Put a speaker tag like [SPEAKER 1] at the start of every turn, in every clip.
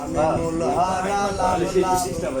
[SPEAKER 1] আমি মোল হারা লাল লাল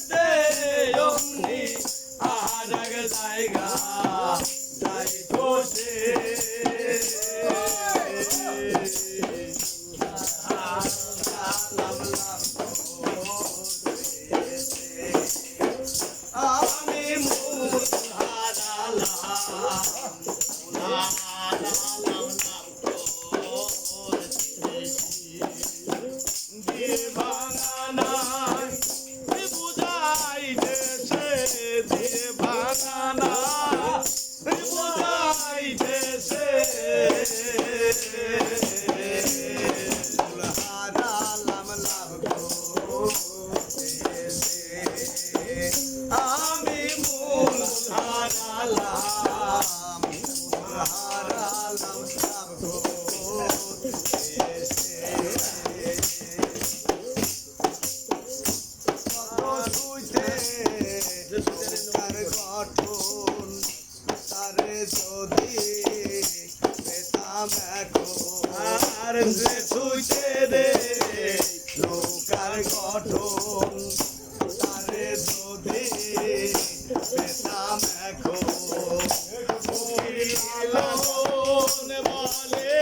[SPEAKER 1] 啦啦啦 যে ছুঁচে রে। নৌকার গঠন তারে যদি পেতাম এখন। বলে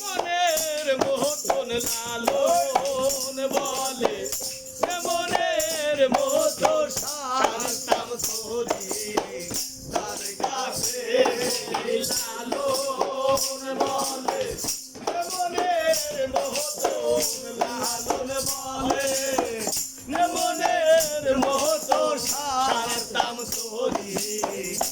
[SPEAKER 1] মনের মতন লালন বলে। yeah.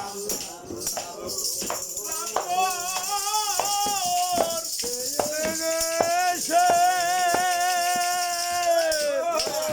[SPEAKER 1] Thank you.